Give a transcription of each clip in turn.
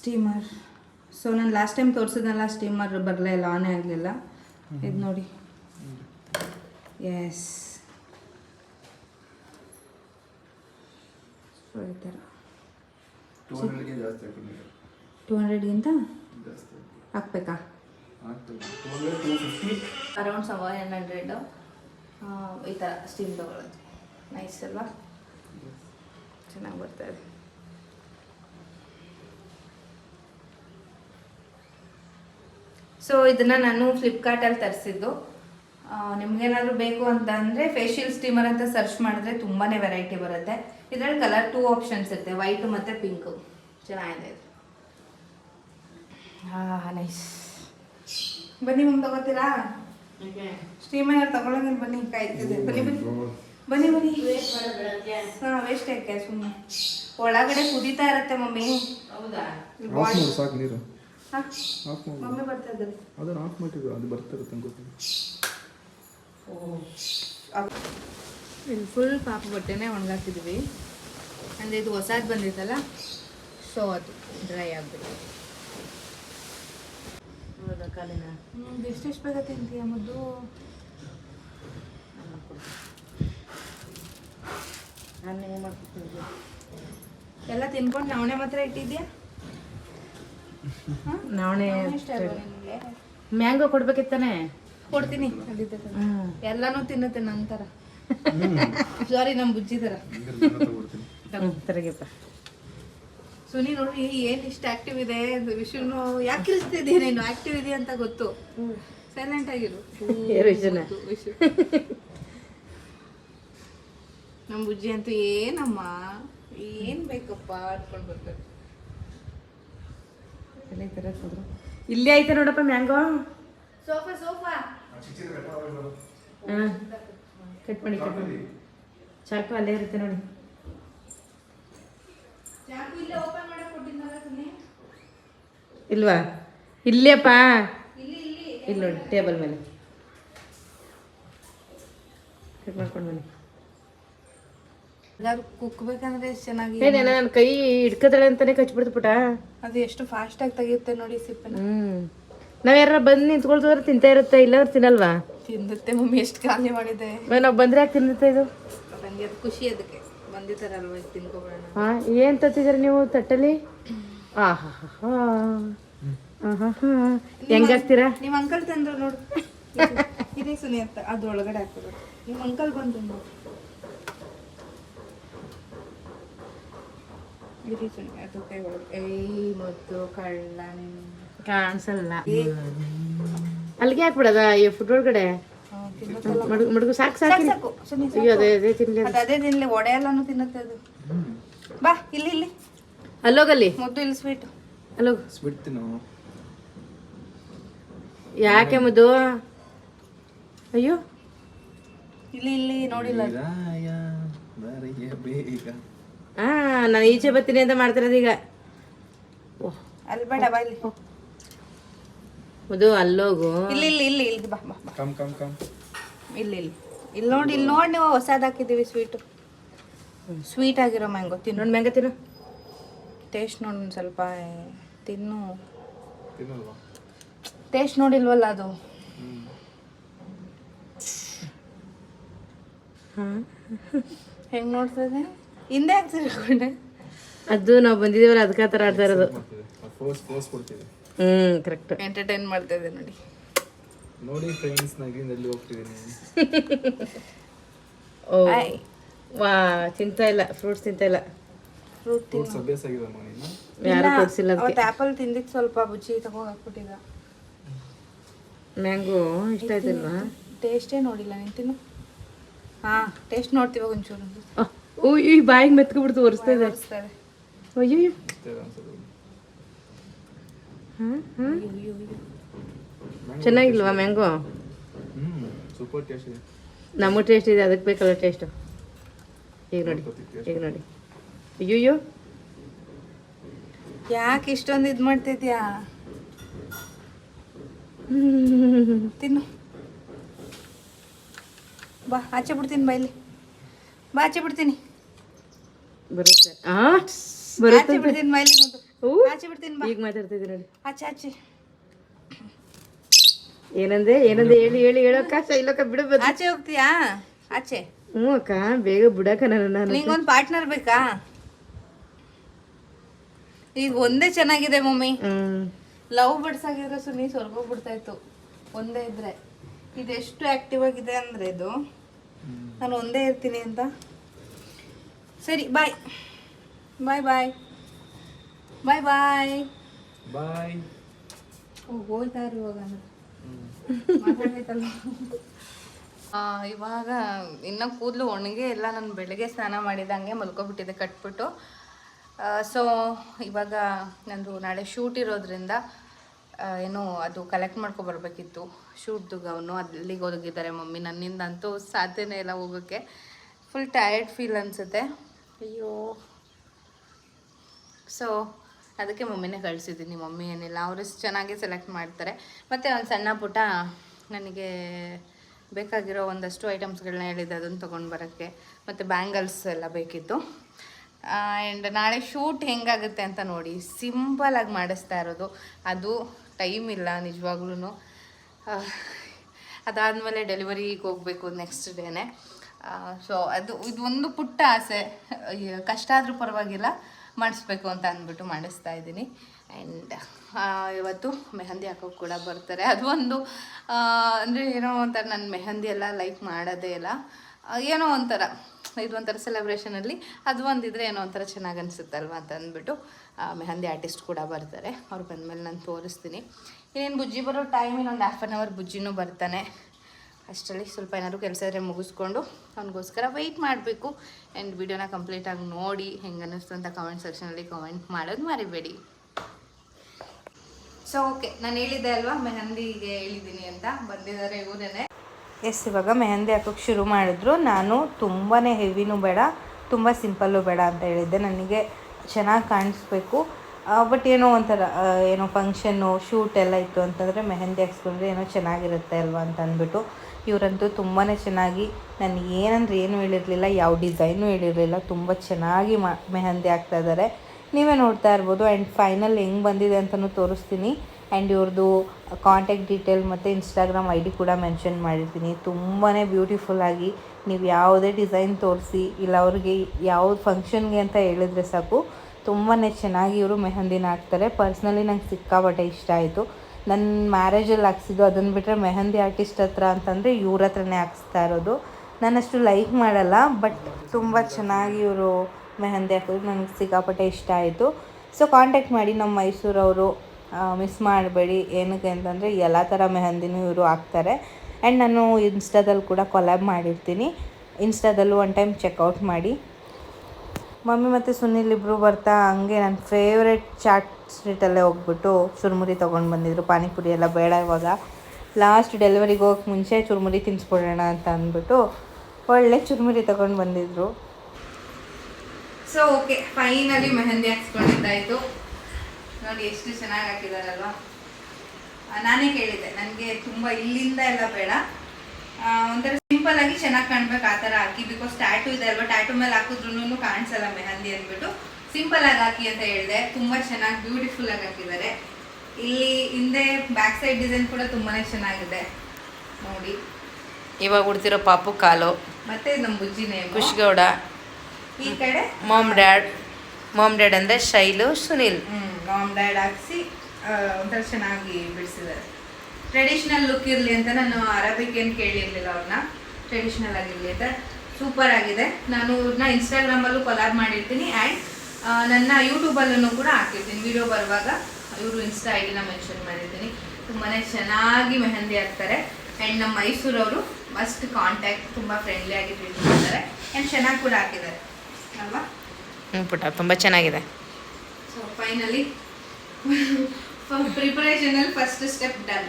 Steamer. So ನಾನು last time ತೋರಿಸಿದ್ನಲ್ಲ steamer ಬರಲೇ ಇಲ್ಲ ಆನೇ ಆಗಲಿಲ್ಲ. ಇದು ನೋಡಿ. ಎಸ್ ಸೊ ಈ ಥರ ಟೂ ಹಂಡ್ರೆಡ್ಗಿಂತ ಹಾಕ್ಬೇಕಾ? ಅರೌಂಡ್ ಸೆವೆನ್ ಹಂಡ್ರೆಡು ಈ ಥರ ಸ್ಟೀಮ್ ತೊಗೊಳೋದು. ನೈಸ್ ಅಲ್ವಾ? ಚೆನ್ನಾಗಿ ಬರ್ತಾ ಸೊ ಇದನ್ನು ನಾನು ಫ್ಲಿಪ್ಕಾರ್ಟಲ್ಲಿ ತರಿಸಿದ್ದು. ನಿಮಗೇನಾದರೂ ಬೇಕು ಅಂತ ಅಂದರೆ ಫೇಶಿಯಲ್ ಸ್ಟೀಮರ್ ಅಂತ ಸರ್ಚ್ ಮಾಡಿದ್ರೆ ತುಂಬಾ ವೆರೈಟಿ ಬರುತ್ತೆ. ಇದರಲ್ಲಿ ಕಲರ್ ಟೂ ಆಪ್ಷನ್ಸ್ ಇರುತ್ತೆ ವೈಟು ಮತ್ತು ಪಿಂಕು ಚೆನ್ನಾಗಿದೆ ಇದು. ಹಾಂ ನೈಸ್ ಬನ್ನಿ ಮುಂದೆ ತಗೋತೀರಾ? ಸ್ಟೀಮರ್ ತಗೊಳಂಗಿಲ್ಲ ಬನ್ನಿ ಕಾಯ್ತಿದೆ ಬನ್ನಿ ಬನ್ನಿ. ಬನ್ನಿ ಬನ್ನಿ. ಹಾಂ ವೇಸ್ಟ್ ಆಯ್ಕೆ ಸುಮ್ಮನೆ ಒಳಗಡೆ ಕುದೀತಾ ಇರುತ್ತೆ ಮಮ್ಮಿ. ಹೌದಾ? ಆಫ್ ಮಾಡಿ. ಮಮ್ಮಿ ಬರ್ತಾ ಇದ್ದಾರೆ ಅದನ್ನು ಆಫ್ ಮಾಡಿದ್ರು ಅದು ಬರ್ತಿರುತ್ತೆ ಗೊತ್ತಿಲ್ಲ ಇಲ್ಲಿ ಫುಲ್ ಪಾಪ ಬಟ್ಟೆನೇ ಒಣಗಾಕಿದ್ವಿ. ಅಂದರೆ ಇದು ಹೊಸದು ಬಂದಿತ್ತಲ್ಲ? ಸೊ ಅದು ಡ್ರೈ ಆಗ್ಬಿಟ್ಟು ಹೌದಾ ಕಾಲಿನ? ಎಷ್ಟೆಷ್ಟು ಬೇಗ ತಿಂತೀಯ ಮುದ್ದು? ನಾನು ಏನು ಮಾಡ್ಕೊಡ್ತೀನಿ ಎಲ್ಲ ತಿನ್ಕೊಂಡು ನಾವನೇ ಮಾತ್ರ ಇಟ್ಟಿದ್ಯಾ? ನಾವಣೆ ಮ್ಯಾಂಗೋ ಕೊಡ್ಬೇಕಿತ್ತಾನೆ? ಕೊಡ್ತೀನಿ. ಎಲ್ಲಾನು ತಿನ್ನುತ್ತೆ ನಂತರ ಸಾರಿ ನಮ್ಮ ಬುಜ್ಜಿ ತರ ತಿರುಗಿಪ್ಪ ಸುನಿ ನೋಡಿ ಏನ್ ಇಷ್ಟ ಆಕ್ಟಿವ್ ಇದೆ ವಿಷ್ಣು ಯಾಕೆ ಇರಿಸ್ತಿದ್ದೀಯ ನೀನು? ಆಕ್ಟಿವ್ ಇದೆಯಾ ಅಂತ ಗೊತ್ತು. ಸೈಲೆಂಟ್ ಆಗಿರು. ನಮ್ ನಮ್ಮ ಬುಜ್ಜಿ ಅಂತೂ ಏನಮ್ಮ? ಏನ್ ಬೇಕಪ್ಪ ಅನ್ಕೊಂಡ್ ಬರ್ತಾರೆ. ಎಲ್ಲ ಈ ಥರ ಕೂದ್ರು ಇಲ್ಲೇ ಐತೆ ನೋಡಪ್ಪ ಮ್ಯಾಂಗೋ. Sofa sofa. ಹಾಂ ಕಟ್ ಮಾಡಿ ಕಟ್ ಮಾಡಿ. ಚಾಕು ಅಲ್ಲೇ ಇರುತ್ತೆ ನೋಡಿ. ಇಲ್ವಾ? ಇಲ್ಲೇಪ್ಪ ಇಲ್ಲಿ ಇಲ್ಲಿ. ಇಲ್ಲಿ ನೋಡಿ ಟೇಬಲ್ ಮೇಲೆ. ಕಟ್ ಮಾಡ್ಕೊಂಡು ಬನ್ನಿ. ಎಲ್ಲಾರು ಕುಕ್ಬೇಕಂದ್ರೆ ಚೆನ್ನಾಗಿ ಏನೇ ನನ್ನ ಕೈ ಹಿಡ್ಕದಳೆ ಅಂತಾನೆ ಕಚ್ಬಿಡ್ತು ಪುಟ. ಅದು ಎಷ್ಟು ಫಾಸ್ಟ್ ಆಗಿ ತೆಗೆಯುತ್ತೆ ನೋಡಿ ಸಿಪ್ಪನ. ಹ್ಮ್. ನಾವ್ ಯಾರ ಬಂದು ನಿಂತ್ಕೊಳ್ತಿದ್ರೆ ತಿಂತಾ ಇರುತ್ತೆ ಇಲ್ಲ ತಿನ್ನಲ್ವಾ? ತಿಂದುತ್ತೆ ಮಮ್ಮಿ ಎಷ್ಟು ಖಾಲಿ ಮಾಡಿದೆ. ನಾವು ಬಂದ್ರೆ ಯಾಕೆ ತಿನ್ನುತ್ತೆ ಇದು? ನನಗೆ ಅದು ಖುಷಿ ಅದಕ್ಕೆ. ಬಂದಿದ್ದಾರಲ್ವ ಈಗ ತಿನ್ಕೊಬೇಡ ಹಾ ಏನ್ ತತ್ತಿದ್ದೀರ ನೀವು ತಟ್ಟಲಿ ಆಹಾ ಹೆಂಗಾಗ್ತೀರಾ ನಿಮ್ಮ ಅಂಕಲ್ ತಂದ್ರು ನೋಡು. ಇದೇ ಸುನಿ ಅಂತ ಅದ್ರೊಳಗಡೆ ಹಾಕೋದು ನಿಮ್ಮ ಅಂಕಲ್ ಬಂದು ನೋಡು ಇರಿ ಸುನಿ ಅದು ಕೈ ಒಳಗೆ ಏಯ್ ಮತ್ತು ಕಳ್ಳ. ಕಾಣಿಸಲ್ಲ ಅಲ್ಲಿಗೆ ಹಾಕ್ಬಿಡದ? ಈ ಫುಡ್ ಒಳಗಡೆ. ಮಡುಗು ಮಡುಗು ಸಾಕು ಸಾಕು. ಅಯ್ಯೋ ಅದೇ ಅದೇ ತಿನ್ಲಿ. ಅದು ತಿನ್ಲಿ ಒಡೆ ಎಲ್ಲಾನು ತಿನ್ನುತ್ತೆ ಅದು. ಬಾ ಇಲ್ಲಿ ಇಲ್ಲಿ. ಅಲ್ಲೋಗಲ್ಲಿ. ಮುದ್ದು ಇಲ್ಲಿ ಸ್ವೀಟ್ ಅಲ್ಲೋಗ. ಸ್ವೀಟ್ ತಿನ್ನು. ಯಾಕೆ ಮುದ್ದು? ಅಯ್ಯೋ. ಇಲ್ಲಿ ಇಲ್ಲಿ ನೋಡಿಲ್ಲ. ಬೇಗ ಆ ನಾನು ಈಚೆ ಬರ್ತೀನಿ ಅಂತ ಮಾಡ್ತಿರೋದು ಈಗ. ಓ. ಅಲ್ಲಿ ಬೇಡ ಬಾ ಇಲ್ಲಿ. ಮುದ್ದು ಅಲ್ಲೋಗು. ಇಲ್ಲಿ ಇಲ್ಲಿ ಇಲ್ಲಿ ಇಲ್ಲಿ ಬಾ ಬಾ ಬಾ. ಕಮ್ ಕಮ್ ಕಮ್ ಇಲ್ಲಿ ಇಲ್ಲಿ. ಇಲ್ಲಿ ನೋಡಿ ಇಲ್ಲಿ ನೋಡಿ ನೀವು ಹೊಸದು ಹಾಕಿದ್ದೀವಿ ಸ್ವೀಟು ಸ್ವೀಟ್ ಆಗಿರೋ ಮ್ಯಾಂಗೋ ತಿನ್ನು. ನೋಡಿ ಮ್ಯಾಂಗ ತಿನ್ನು. ಟೇಸ್ಟ್ ನೋಡಿ ಒಂದು ಸ್ವಲ್ಪ ತಿನ್ನು. ತಿನ್ನಲ್ವಾ? ಟೇಸ್ಟ್ ನೋಡಿಲ್ವಲ್ಲ ಅದು? ಹ್ಮ್. ಹೆಂಗೆ ನೋಡ್ತದೆ ಹಿಂದೆ ಹಾಕ್ತಿರ್ಕೊಂಡೆ ಅದು ನಾವು ಬಂದಿದ್ದೀವಲ್ಲ ಅದಕ್ಕೆ ಆ ಥರ ಆಡ್ತಾ ಇರೋದು. ಫೋರ್ಸ್ ಫೋರ್ಸ್ ಕೊಡ್ತಿದೆ ಹ್ಮ್ ಕರೆಕ್ಟ್ ಎಂಟರ್ಟೈನ್ ಮಾಡ್ತಾ ಇದೆ ನೋಡಿ. ನೋಡಿ ಫ್ರೆಂಡ್ಸ್ ನಾಗಿಂದ ಎಲ್ಲಿ ಹೋಗ್ತಿದ್ದೀನಿ ಓ ವಾ ತಿಂತಾ ಇಲ್ಲ ಫ್ರೂಟ್ಸ್ ತಿಂತಾ ಇಲ್ಲ. ಫ್ರೂಟ್ ಫ್ರೂಟ್ಸ್ ಅಭ್ಯಾಸ ಆಗಿದೆ ನೀನು ಯಾರು ಕೊಡ್ಸಿಲ್ಲ ಅದಕ್ಕೆ. ಆಪಲ್ ತಿಂದಿದ್ದು ಸ್ವಲ್ಪ ಬುಚ್ಚಿ ತಗೋ ಹಾಕ್ಬಿಟ್ಟಿದ್ದ. ಮ್ಯಾಂಗೋ ಇಷ್ಟ ಆಯ್ತಲ್ವಾ ಟೇಸ್ಟೇ ನೋಡಿಲ್ಲ ನಿಂತಿನ ಹಾ ಟೇಸ್ಟ್ ನೋಡ್ತೀವಿ ಒಂಚೂರು. ಓ ಈ ಬಾಯಿಗೆ ಮೆತ್ಕೊಬಿಡ್ತು ಒರೆಸ್ತಾ ಇದೆ ಅಯ್ಯೋ. ಚೆನ್ನಾಗಿಲ್ವಾ ಮ್ಯಾಂಗೋ? ಹ್ಮ್ ಸೂಪರ್ ಟೇಸ್ಟ್ ಇದೆ. ನಮ್ಮ ಟೇಸ್ಟ್ ಇದೆ ಅದಕ್ಕೆ ಬೇಕಲ್ಲ ಟೇಸ್ಟು. ಈಗ ನೋಡಿ ಈಗ ನೋಡಿ. ಅಯ್ಯೋ ಯಾಕೆ ಇಷ್ಟೊಂದು ಇದು ಮಾಡ್ತಿದ್ಯಾ? ತಿನ್ನು. ಬಾ ಆಚೆ ಬಿಡ್ತೀನಿ ಬಾ ಇಲ್ಲಿ ಬಾ ಆಚೆ ಬಿಡ್ತೀನಿ. ಬರುತ್ತೆ. ಆ ಬರುತ್ತೆ ಬಿಡ್ತೀನಿ ಮೈಲಿ ಹೂ ಆಚೆ ಬಿಡ್ತೀನಿ ಬಾ. ಈಗ ಮಾತಾಡ್ತಿದ್ದೆ ನೋಡಿ. ಆಚೆ ಆಚೆ. ಏನಂದೆ ಏನಂದೆ ಹೇಳಿ ಹೇಳಿ ಹೇಳೋಕ್ಕ ಇಲ್ಲಕ್ಕ ಬಿಡಬೇಕು ಆಚೆ ಹೋಗ್ತೀಯಾ? ಆಚೆ. ಹ್ಞೂ ಅಕ್ಕ ಬೇಗ ಬಿಡಕ್ಕ ನನ್ನ ನಾನು ನಿಂಗೊಂದು ಪಾರ್ಟ್ನರ್ ಬೇಕಾ? ಈಗ ಒಂದೇ ಚೆನ್ನಾಗಿದೆ ಮಮ್ಮಿ. ಲವ್ ಬರ್ಡ್ಸ್ ಆಗಿದ್ರೆ ಸುನಿ ಸ್ವರ್ಗೋಗ್ಬಿಡ್ತಾ ಇತ್ತು ಒಂದೇ ಇದ್ರೆ. ಇದೆಷ್ಟು ಎಷ್ಟು ಆಕ್ಟಿವ್ ಆಗಿದೆ ಅಂದ್ರೆ ಇದು? ನಾನು ಒಂದೇ ಇರ್ತೀನಿ ಅಂತ? ಸರಿ ಬಾಯ್ ಬಾಯ್ ಬಾಯ್ ಬಾಯ್ ಬಾಯ್ ಬಾಯ್ ಓ ಇವಾಗ ಮಾತಾಡ್ಬೇಕಲ್ಲ ಆ, ಇವಾಗ ಇನ್ನ ಕೂದಲು ಒಣಗೆ ಎಲ್ಲ ನಾನು ಬೆಳಗ್ಗೆ ಸ್ನಾನ ಮಾಡಿದಂಗೆ ಮಲ್ಕೊಬಿಟ್ಟಿದೆ ಕಟ್ಬಿಟ್ಟು. ಸೊ ಇವಾಗ ನಂದು ನಾಳೆ ಶೂಟ್ ಇರೋದ್ರಿಂದ ಏನು ಅದು ಕಲೆಕ್ಟ್ ಮಾಡ್ಕೊ ಬರ್ಬೇಕಿತ್ತು. ಶೂಟ್ದು ಗೌನು ಅಲ್ಲಿಗೆ ಹೋಗಿದ್ದಾರೆ ಮಮ್ಮಿ. ನನ್ನಿಂದ ಅಂತೂ ಸಾಧ್ಯನೇ ಇಲ್ಲ ಹೋಗೋಕ್ಕೆ. ಫುಲ್ ಟಯರ್ಡ್ ಫೀಲ್ ಅನಿಸುತ್ತೆ. ಅಯ್ಯೋ. ಸೊ ಅದಕ್ಕೆ ಮಮ್ಮಿನೇ ಕಳಿಸಿದ್ದೀನಿ. ಮಮ್ಮಿ ಏನಿಲ್ಲ, ಅವರು ಚೆನ್ನಾಗಿ ಸೆಲೆಕ್ಟ್ ಮಾಡ್ತಾರೆ. ಮತ್ತು ಒಂದು ಸಣ್ಣ ಪುಟ್ಟ ನನಗೆ ಬೇಕಾಗಿರೋ ಒಂದಷ್ಟು ಐಟಮ್ಸ್ಗಳನ್ನ ಹೇಳಿದ್ದೆ, ಅದನ್ನು ತೊಗೊಂಡು ಬರೋಕ್ಕೆ. ಮತ್ತು ಬ್ಯಾಂಗಲ್ಸ್ ಎಲ್ಲ ಬೇಕಿತ್ತು. ಆ್ಯಂಡ್ ನಾಳೆ ಶೂಟ್ ಹೆಂಗಾಗುತ್ತೆ ಅಂತ ನೋಡಿ ಸಿಂಪಲಾಗಿ ಮಾಡಿಸ್ತಾ ಇರೋದು. ಅದು ಟೈಮ್ ಇಲ್ಲ ನಿಜವಾಗ್ಲೂ ಅದಾದಮೇಲೆ ಡೆಲಿವರಿಗೆ ಹೋಗಬೇಕು ನೆಕ್ಸ್ಟ್ ಡೇನೆ ಸೊ ಅದು ಇದು ಒಂದು ಪುಟ್ಟ ಆಸೆ. ಕಷ್ಟ ಆದರೂ ಪರವಾಗಿಲ್ಲ, ಮಾಡಿಸ್ಬೇಕು ಅಂತ ಅಂದ್ಬಿಟ್ಟು ಮಾಡಿಸ್ತಾ ಇದ್ದೀನಿ. ಆ್ಯಂಡ್ ಇವತ್ತು ಮೆಹಂದಿ ಹಾಕೋಕೆ ಕೂಡ ಬರ್ತಾರೆ. ಅದು ಒಂದು ಅಂದರೆ ಏನೋ ಒಂಥರ ನಾನು ಮೆಹಂದಿ ಎಲ್ಲ ಲೈಕ್ ಮಾಡೋದೇ ಇಲ್ಲ. ಏನೋ ಒಂಥರ, ಇದು ಒಂಥರ ಸೆಲೆಬ್ರೇಷನಲ್ಲಿ ಅದು ಒಂದಿದ್ರೆ ಏನೋ ಒಂಥರ ಚೆನ್ನಾಗಿ ಅನಿಸುತ್ತಲ್ವ ಅಂತ ಅಂದ್ಬಿಟ್ಟು ಮೆಹಂದಿ ಆರ್ಟಿಸ್ಟ್ ಕೂಡ ಬರ್ತಾರೆ. ಅವ್ರು ಬಂದಮೇಲೆ ನಾನು ತೋರಿಸ್ತೀನಿ. ಇನ್ನೇನು ಬುಜ್ಜಿ, ಬರೋ ಟೈಮ್ ಇನ್ನೊಂದು ಹಾಫ್ ಆನ್ ಅವರ್ ಬುಜ್ಜಿನೂ ಬರ್ತಾನೆ. ಅಷ್ಟರಲ್ಲಿ ಸ್ವಲ್ಪ ಏನಾದರೂ ಕೆಲಸ ಇದ್ರೆ ಮುಗಿಸ್ಕೊಂಡು ಅವನಿಗೋಸ್ಕರ ವೆಯ್ಟ್ ಮಾಡಬೇಕು. ಆ್ಯಂಡ್ ವಿಡಿಯೋನ ಕಂಪ್ಲೀಟಾಗಿ ನೋಡಿ ಹೆಂಗೆ ಅನ್ನಿಸ್ತು ಅಂತ ಕಮೆಂಟ್ ಸೆಕ್ಷನಲ್ಲಿ ಕಮೆಂಟ್ ಮಾಡೋದು ಮರಿಬೇಡಿ. ಸೊ ಓಕೆ ನಾನು ಹೇಳಿದ್ದೆ ಅಲ್ವಾ? ಮೆಹಂದಿಗೆ ಹೇಳಿದ್ದೀನಿ ಅಂತ. ಬಂದಿದ್ದಾರೆ ಇವರೇ ಎಸ್ ಇವಾಗ ಮೆಹಂದಿ ಹಾಕೋಕ್ಕೆ ಶುರು ಮಾಡಿದ್ರು. ನಾನು ತುಂಬಾ ಹೆವಿನೂ ಬೇಡ, ತುಂಬ ಸಿಂಪಲ್ಲು ಬೇಡ ಅಂತ ಹೇಳಿದ್ದೆ. ನನಗೆ ಚೆನ್ನಾಗಿ ಕಾಣಿಸ್ಬೇಕು. ಬಟ್ ಏನೋ ಒಂಥರ ಏನೋ ಫಂಕ್ಷನ್ನು ಶೂಟ್ ಎಲ್ಲ ಇತ್ತು ಅಂತಂದರೆ ಮೆಹಂದಿ ಹಾಕ್ಸ್ಕೊಂಡ್ರೆ ಏನೋ ಚೆನ್ನಾಗಿರುತ್ತೆ ಅಲ್ವಾ ಅಂತ ಅಂದ್ಬಿಟ್ಟು ಇವರಂತೂ ತುಂಬಾ ಚೆನ್ನಾಗಿ ನನಗೆ ಏನಂದ್ರೆ ಏನು ಹೇಳಿರಲಿಲ್ಲ, ಯಾವ ಡಿಸೈನು ಹೇಳಿರಲಿಲ್ಲ, ತುಂಬ ಚೆನ್ನಾಗಿ ಮಾ, ಮೆಹಂದಿ ಹಾಕ್ತಾ ಇದ್ದಾರೆ ನೀವೇ ನೋಡ್ತಾ ಇರ್ಬೋದು ಆ್ಯಂಡ್ ಫೈನಲ್ ಹೆಂಗೆ ಬಂದಿದೆ ಅಂತಲೂ ತೋರಿಸ್ತೀನಿ. ಆ್ಯಂಡ್ ಇವ್ರದ್ದು ಕಾಂಟ್ಯಾಕ್ಟ್ ಡೀಟೇಲ್ ಮತ್ತು ಇನ್ಸ್ಟಾಗ್ರಾಮ್ ಐ ಡಿ ಕೂಡ ಮೆನ್ಷನ್ ಮಾಡಿರ್ತೀನಿ. ತುಂಬಾ ಬ್ಯೂಟಿಫುಲ್ಲಾಗಿ ನೀವು ಯಾವುದೇ ಡಿಸೈನ್ ತೋರಿಸಿ, ಇಲ್ಲ ಅವ್ರಿಗೆ ಯಾವ ಫಂಕ್ಷನ್ಗೆ ಅಂತ ಹೇಳಿದ್ರೆ ಸಾಕು. ತುಂಬಾ ಚೆನ್ನಾಗಿ ಇವರು ಮೆಹಂದಿನ ಹಾಕ್ತಾರೆ. ಪರ್ಸ್ನಲಿ ನಂಗೆ ಸಿಕ್ಕಾಪಟ್ಟೆ ಇಷ್ಟ ಆಯಿತು. ನನ್ನ ಮ್ಯಾರೇಜಲ್ಲಿ ಹಾಕ್ಸಿದ್ದು ಅದನ್ನು ಬಿಟ್ಟರೆ ಮೆಹಂದಿ ಆರ್ಟಿಸ್ಟ್ ಹತ್ರ ಅಂತಂದರೆ ಇವ್ರ ಹತ್ರನೇ ಹಾಕ್ಸ್ತಾ ಇರೋದು. ನಾನಷ್ಟು ಲೈಕ್ ಮಾಡಲ್ಲ ಬಟ್ ತುಂಬ ಚೆನ್ನಾಗಿ ಇವರು ಮೆಹಂದಿ ಹಾಕಿದ್ರು ನನಗೆ ಸಿಕ್ಕಾಪಟ್ಟೆ ಇಷ್ಟ ಆಯಿತು. ಸೊ ಕಾಂಟ್ಯಾಕ್ಟ್ ಮಾಡಿ ನಮ್ಮ ಮೈಸೂರವರು ಮಿಸ್ ಮಾಡಬೇಡಿ. ಏನಕ್ಕೆ ಅಂತಂದರೆ ಎಲ್ಲ ಥರ ಮೆಹಂದಿನೂ ಇವರು ಹಾಕ್ತಾರೆ. ಆ್ಯಂಡ್ ನಾನು ಇನ್ಸ್ಟಾದಲ್ಲಿ ಕೂಡ ಕೊಲ್ಯಾಬ್ ಮಾಡಿರ್ತೀನಿ. ಇನ್ಸ್ಟಾದಲ್ಲೂ ಒನ್ ಟೈಮ್ ಚೆಕ್ಔಟ್ ಮಾಡಿ. ಮಮ್ಮಿ ಮತ್ತು ಸುನಿಲ್ ಇಬ್ಬರು ಬರ್ತಾ ಹಂಗೆ ನನ್ನ ಫೇವ್ರೆಟ್ ಚಾಟ್ ಸ್ಟ್ರೀಟಲ್ಲೇ ಹೋಗ್ಬಿಟ್ಟು ಚುರುಮುರಿ ತೊಗೊಂಡು ಬಂದಿದ್ರು. ಪಾನಿಪುರಿ ಎಲ್ಲ ಬೇಡ ಇವಾಗ. ಲಾಸ್ಟ್ ಡೆಲಿವರಿಗೆ ಹೋಗಕ್ಕೆ ಮುಂಚೆ ಚುರುಮುರಿ ತಿನ್ನಿಸ್ಬಿಡೋಣ ಅಂತ ಅಂದ್ಬಿಟ್ಟು ಒಳ್ಳೆ ಚುರುಮುರಿ ತೊಗೊಂಡು ಬಂದಿದ್ರು. ಸೊ ಓಕೆ ಫೈನಲಿ ಮೆಹಂದಿ ಹಾಕ್ಸ್ಕೊಂಡಿದ್ದಾಯಿತು. ನೋಡಿ, ಎಷ್ಟು ಚೆನ್ನಾಗಿ ಹಾಕಿದಾರಲ್ವಾ? ನಾನೇ ಕೇಳಿದ್ದೆ. ನನಗೆ ತುಂಬ ಇಲ್ಲಿಂದ ಎಲ್ಲ ಬೇಡ. ಒಂಥರ ಸಿಂಪಲ್ ಆಗಿ ಚೆನ್ನಾಗಿ ಕಾಣ್ಬೇಕು ಆ ಥರ ಹಾಕಿ ಬಿಕಾಸ್ ಟ್ಯಾಟು ಇದೆ ಅಲ್ವಾ ಟ್ಯಾಟು ಮೇಲೆ ಹಾಕಿದ್ರು ಕಾಣಿಸಲ್ಲ ಮೆಹಂದಿ ಅಂದ್ಬಿಟ್ಟು. ಸಿಂಪಲ್ ಆಗಿ ಹಾಕಿ ಅಂತ ಹೇಳಿದೆ ತುಂಬ ಚೆನ್ನಾಗಿ ಬ್ಯೂಟಿಫುಲ್ ಆಗಿ ಹಾಕಿದ್ದಾರೆ. ಇಲ್ಲಿ ಹಿಂದೆ ಬ್ಯಾಕ್ ಸೈಡ್ ಡಿಸೈನ್ ಕೂಡ ತುಂಬಾನೇ ಚೆನ್ನಾಗಿದೆ. ನೋಡಿ. ಇವಾಗ ಉಡ್ತಿರೋ ಪಾಪು ಕಾಲು ಮತ್ತೆ ನಮ್ಮ ಬುಜ್ಜಿನೇ ಖುಷ್ಗೌಡ ಈ ಕಡೆ ಮಾಮ್ ಡ್ಯಾಡ್ ಮಾಮ್ ಡ್ಯಾಡ್ ಅಂದರೆ ಶೈಲು ಸುನಿಲ್. ಮಾಮ್ ಡ್ಯಾಡ್ ಹಾಕ್ಸಿ ಒಂಥರ ಚೆನ್ನಾಗಿ ಬಿಡಿಸಿದ್ದಾರೆ. ಟ್ರೆಡಿಷ್ನಲ್ ಲುಕ್ ಇರಲಿ ಅಂತ ನಾನು ಅರಬಿಕ್ ಏನು ಕೇಳಿರಲಿಲ್ಲ ಅವ್ರನ್ನ ಟ್ರೆಡಿಷ್ನಲ್ ಆಗಿರಲಿ ಅಂತ ಸೂಪರ್ ಆಗಿದೆ. ನಾನು ಇವ್ರನ್ನ ಇನ್ಸ್ಟಾಗ್ರಾಮಲ್ಲೂ ಕೊಲಾಬ್ ಮಾಡಿರ್ತೀನಿ ಆ್ಯಂಡ್ ನನ್ನ ಯೂಟ್ಯೂಬಲ್ಲೂ ಕೂಡ ಹಾಕಿರ್ತೀನಿ. ವಿಡಿಯೋ ಬರುವಾಗ ಇವರು ಇನ್ಸ್ಟಾ ಐ ಡಿನ ಮೆನ್ಷನ್ ಮಾಡಿರ್ತೀನಿ. ತುಂಬಾ ಚೆನ್ನಾಗಿ ಮೆಹಂದಿ ಹಾಕ್ತಾರೆ. ಆ್ಯಂಡ್ ನಮ್ಮ ಮೈಸೂರವರು ಮಸ್ಟ್ ಕಾಂಟ್ಯಾಕ್ಟ್ ತುಂಬ ಫ್ರೆಂಡ್ಲಿ ಆಗಿ ಟ್ರೀಟ್ ಮಾಡ್ತಾರೆ. ಆ್ಯಂಡ್ ಚೆನ್ನಾಗಿ ಕೂಡ ಹಾಕಿದ್ದಾರೆ. ಅಲ್ವಾ? ಹ್ಞೂ ಪುಟ್ಟ ತುಂಬ ಚೆನ್ನಾಗಿದೆ. ಸೊ ಫೈನಲಿ ಪ್ರಿಪರೇಷನಲ್ಲಿ ಫಸ್ಟ್ ಸ್ಟೆಪ್ ಡನ್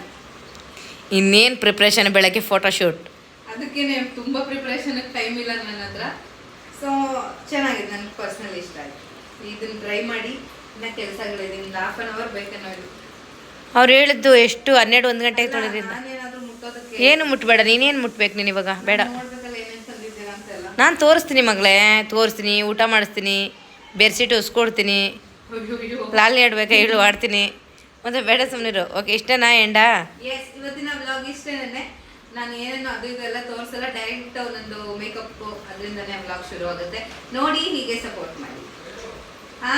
ಇನ್ನೇನು ಪ್ರಿಪ್ರೇಷನ್ ಬೆಳಗ್ಗೆ ಫೋಟೋಶೂಟ್ ಅದಕ್ಕೇನೆ ತುಂಬ ಪ್ರಿಪ್ರೇಷನ್ ಟೈಮ್ ಇಲ್ಲ ನನ್ನ ಹತ್ರ. ಸೊ ಚೆನ್ನಾಗಿದೆ ನನಗೆ ಪರ್ಸ್ನಲಿ ಇಷ್ಟ ಆಯ್ತು. ಇದನ್ನ ಟ್ರೈ ಮಾಡಿ ಇನ್ನ ಕೆಲಸಗಳಿದೆ ಒಂದು ಹಾಫ್ ಆನ್ ಅವರ್ ಬೇಕನ್ನೋದು ಅವ್ರು ಹೇಳಿದ್ದು ಎಷ್ಟು? ಹನ್ನೆರಡು ಒಂದು ಗಂಟೆಗೆ ತೊಳೆದಿದ್ದ. ನಾನೇನಾದ್ರೂ ಮುಟ್ಟೋದಕ್ಕೆ ಏನು ಮುಟ್ಬೇಡ ನೀನೇನು ಮುಟ್ಬೇಕು ನೀನು ಇವಾಗ? ಬೇಡ. ನೋಡ್ಬೇಕಲ್ಲ ಏನೇನು ತಂದಿದ್ದೀರಾ ಅಂತೆಲ್ಲ. ನಾನು ತೋರಿಸ್ತೀನಿ ಮಗಳೇ ತೋರಿಸ್ತೀನಿ ಊಟ ಮಾಡಿಸ್ತೀನಿ ಬೆಡ್ಶೀಟ್ ಉಸ್ಕೊಡ್ತೀನಿ ಲಾಲಿ ಆಡ್ಬೇಕಾ ಹೇಳು ಆಡ್ತೀನಿ. ಮತ್ತೆ ಬೇಡ ಸುಮ್ಮನಿರು ಓಕೆ ಇಷ್ಟನಾ ಎಂಡ? ಎಸ್ ಇವತ್ತಿನ ಬ್ಲಾಗ್ ಇಷ್ಟೇನೆ. ನಾನು ಏನೇನು ಅದು ಇದೆಲ್ಲ ತೋರಿಸಲ್ಲ ಡೈರೆಕ್ಟ್ ಒಂದೊಂದು ಮೇಕಪ್ ಅದರಿಂದನೇ ಬ್ಲಾಗ್ ಶುರು ಆಗುತ್ತೆ ನೋಡಿ ಹೀಗೆ ಸಪೋರ್ಟ್ ಮಾಡಿ. ಹಾ.